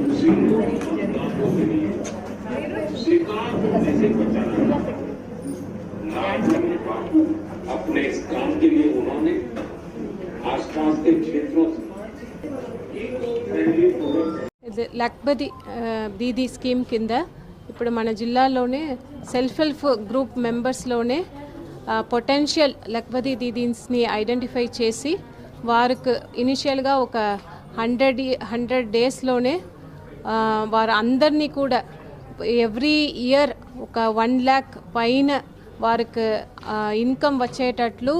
गांवों के लिए शिकार होने से बचाना लाल करने का अपने इस काम के लिए उन्होंने आसपास के क्षेत्रों से इको फ्रेंडली प्रोडक्ट ఇది లక్బది ఆ, దీదీ స్కీమ్ కింద ఇప్పుడు మన జిల్లాలోనే సెల్ఫ్ హెల్ప్ గ్రూప్ మెంబర్స్లోనే పొటెన్షియల్ లక్బది దీదీస్ని ఐడెంటిఫై చేసి వారికి ఇనిషియల్గా ఒక హండ్రెడ్ హండ్రెడ్ డేస్లోనే వారు అందరినీ కూడా ఎవ్రీ ఇయర్ ఒక వన్ ల్యాక్ పైన వారికి ఇన్కమ్ వచ్చేటట్లు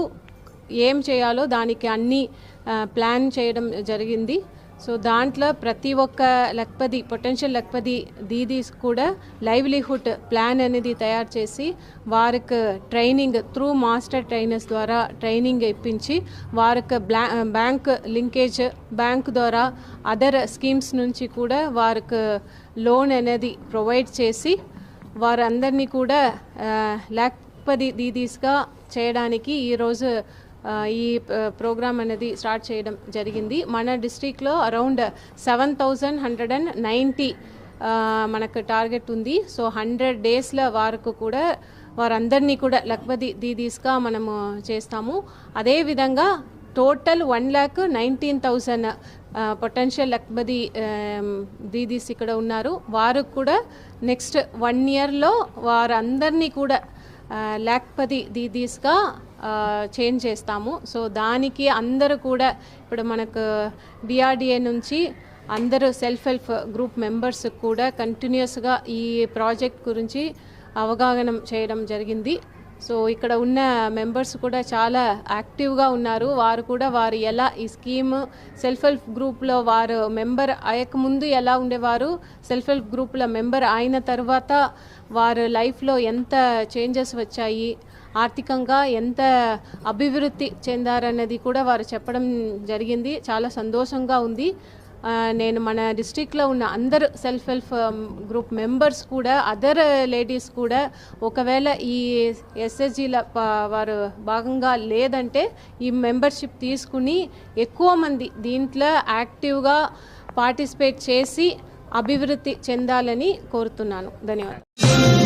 ఏం చేయాలో దానికి అన్నీ ప్లాన్ చేయడం జరిగింది. సో దాంట్లో ప్రతి ఒక్క లక్పది పొటెన్షియల్ లక్పది దీదీస్ కూడా లైవ్లీహుడ్ ప్లాన్ అనేది తయారు చేసి వారికి ట్రైనింగ్ త్రూ మాస్టర్ ట్రైనర్స్ ద్వారా ట్రైనింగ్ ఇప్పించి వారికి బ్లా బ్యాంక్ లింకేజ్ బ్యాంక్ ద్వారా అదర్ స్కీమ్స్ నుంచి కూడా వారికి లోన్ అనేది ప్రొవైడ్ చేసి వారందరినీ కూడా లక్పది దీదీస్గా చేయడానికి ఈరోజు ఈ ప్రోగ్రామ్ అనేది స్టార్ట్ చేయడం జరిగింది. మన డిస్ట్రిక్ట్లో around seven thousand hundred and ninety మనకు టార్గెట్ ఉంది. సో హండ్రెడ్ డేస్ల వరకు కూడా వారందరినీ కూడా లక్బది దీదీస్గా మనము చేస్తాము. అదేవిధంగా total one lakh nineteen thousand potential lakhpati దీదీస్ ఇక్కడ ఉన్నారు. వారు కూడా నెక్స్ట్ వన్ ఇయర్లో వారందరినీ కూడా లాక్పతి దీదీస్గా చేంజ్ చేస్తాము. సో దానికి అందరూ కూడా ఇప్పుడు మనకు డిఆర్డిఏ నుంచి అందరూ సెల్ఫ్ హెల్ప్ గ్రూప్ మెంబర్స్ కూడా కంటిన్యూస్గా ఈ ప్రాజెక్ట్ గురించి అవగాహన చేయడం జరిగింది. సో ఇక్కడ ఉన్న మెంబర్స్ కూడా చాలా యాక్టివ్గా ఉన్నారు. వారు కూడా వారు ఎలా ఈ స్కీమ్ సెల్ఫ్ హెల్ప్ గ్రూప్లో వారు మెంబర్ అయ్యకముందు ఎలా ఉండేవారు? సెల్ఫ్ హెల్ప్ గ్రూప్లో మెంబర్ అయిన తర్వాత వారు లైఫ్లో ఎంత చేంజెస్ వచ్చాయి? ఆర్థికంగా ఎంత అభివృద్ధి చెందారన్నది కూడా వారు చెప్పడం జరిగింది. చాలా సంతోషంగా ఉంది. నేను మన డిస్టిక్లో ఉన్న అందరు సెల్ఫ్ హెల్ప్ గ్రూప్ మెంబర్స్ కూడా అదర్ లేడీస్ కూడా ఒకవేళ ఈ ఎస్ఎస్జీల వారు భాగంగా లేదంటే ఈ మెంబర్షిప్ తీసుకుని ఎక్కువ మంది దీంట్లో యాక్టివ్గా పార్టిసిపేట్ చేసి అభివృద్ధి చెందాలని కోరుతున్నాను. ధన్యవాదాలు.